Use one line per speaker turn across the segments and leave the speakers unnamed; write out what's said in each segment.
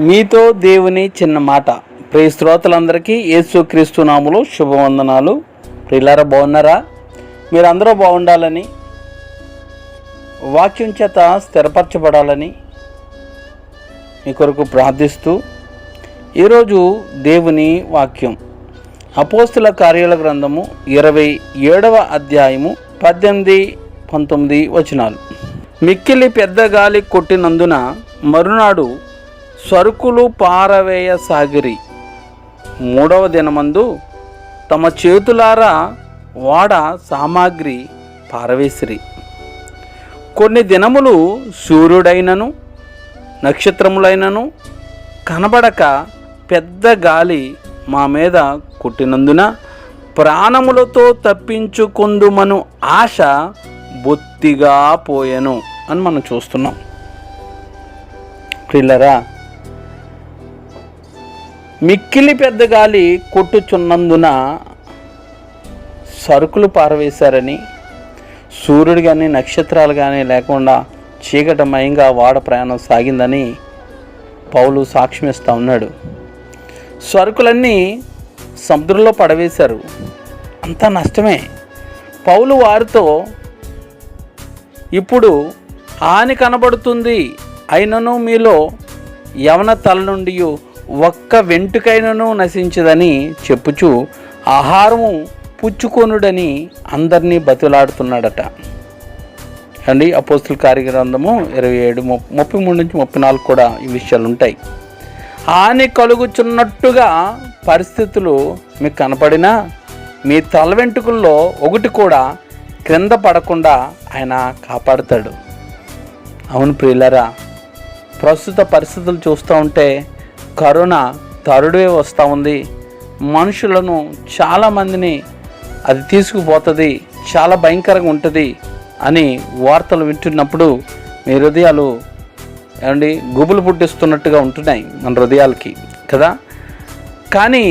మీతో దేవుని చిన్న మాట. ప్రియ శ్రోతలందరికీ యేసుక్రీస్తు నాములు శుభవందనాలు. ప్రియులారా బాగున్నారా? మీరందరూ బాగుండాలని వాక్యం చేత స్థిరపరచబడాలని మీ కొరకు ప్రార్థిస్తూ ఈరోజు దేవుని వాక్యం. అపోస్తుల కార్యాల గ్రంథము ఇరవై ఏడవ అధ్యాయము పద్దెనిమిది పంతొమ్మిది వచనాలు. మిక్కిలి పెద్ద గాలి కొట్టినందున మరునాడు సరుకులు పారవేయ సాగిరి. మూడవ దినమందు తమ చేతులారా వాడ సామాగ్రి పారవేసిరి. కొన్ని దినములు సూర్యుడైనను నక్షత్రములైనను కనబడక పెద్ద గాలి మా మీద కొట్టినందున ప్రాణములతో తప్పించుకుందుమను ఆశ బొత్తిగా పోయెను అని మనం చూస్తున్నాం. పిల్లరా మిక్కిలి పెద్ద గాలి కొట్టుచున్నందున సరుకులు పారవేశారని సూర్యుడు కానీ నక్షత్రాలు కానీ లేకుండా చీకటమయంగా వాడ ప్రయాణం సాగిందని పౌలు సాక్ష్యమిస్తూ ఉన్నాడు. సరుకులన్నీ సముద్రంలో పడవేశారు. అంతా నష్టమే. పౌలు వారితో ఇప్పుడు హాని కనబడుతుంది. అయినను మీలో యవన తల నుండి ఒక్క వెంటుకైనను నశించదని చెప్పుచు ఆహారము పుచ్చుకొనుడని అందరినీ బతులాడుతున్నాడట. అండి అపోస్తుల కార్యగ్రంథము ఇరవై ఏడు ముప్పై మూడు నుంచి ముప్పై నాలుగు కూడా ఈ విషయాలు ఉంటాయి హాని కలుగుచున్నట్టుగా పరిస్థితులు మీకు కనపడినా మీ తల వెంట్రుకల్లో ఒకటి కూడా క్రింద పడకుండా ఆయన కాపాడుతాడు. అవును ప్రియులరా ప్రస్తుత పరిస్థితులు చూస్తూ ఉంటే కరోనా తరుడే వస్తూ ఉంది. మనుషులను చాలామందిని అది తీసుకుపోతుంది చాలా భయంకరంగా ఉంటుంది అని వార్తలు వింటున్నప్పుడు మీ హృదయాలు ఏమండి గుబులు పుట్టిస్తున్నట్టుగా ఉంటున్నాయి మన హృదయాలకి కదా? కానీ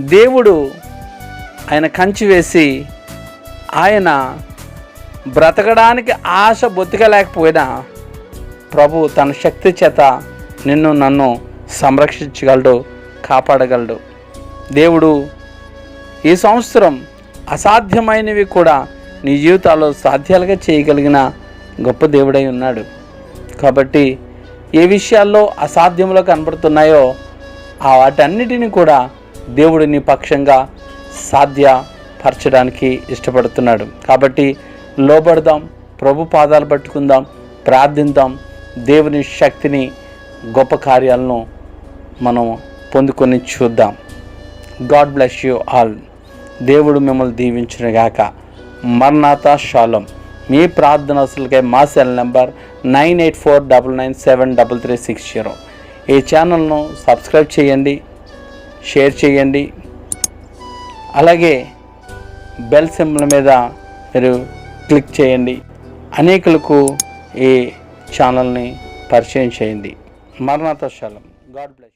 దేవుడు ఆయన కంచి వేసి ఆయన బ్రతకడానికి ఆశ బొత్తికలేకపోయినా ప్రభు తన శక్తి చేత నిన్ను నన్ను సంరక్షించగలడు కాపాడగలడు. దేవుడు ఈ సంవత్సరం అసాధ్యమైనవి కూడా నీ జీవితాల్లో సాధ్యాలుగా చేయగలిగిన గొప్ప దేవుడై ఉన్నాడు. కాబట్టి ఏ విషయాల్లో అసాధ్యంలో కనబడుతున్నాయో ఆ వాటన్నిటిని కూడా దేవుడు నీ పక్షంగా సాధ్యపరచడానికి ఇష్టపడుతున్నాడు. కాబట్టి లోబడదాం ప్రభు పాదాలు పట్టుకుందాం ప్రార్థిద్దాం దేవుని శక్తిని గొప్ప కార్యాలను మనం పొందుకొని చూద్దాం. గాడ్ బ్లెస్ యూ ఆల్ దేవుడు మిమ్మల్ని దీవించునుగాక మర్నాథ షాలం. మీ ప్రార్థన అసలుకే మా cell number nine eight four double nine seven double three six zero. ఈ ఛానల్ను సబ్స్క్రైబ్ చేయండి షేర్ చేయండి. అలాగే బెల్ సింబల్ మీద మీరు క్లిక్ చేయండి. అనేకులకు ఈ ఛానల్ని పరిచయం చేయండి. మరణాత శాలం గాడ్ బ్లెస్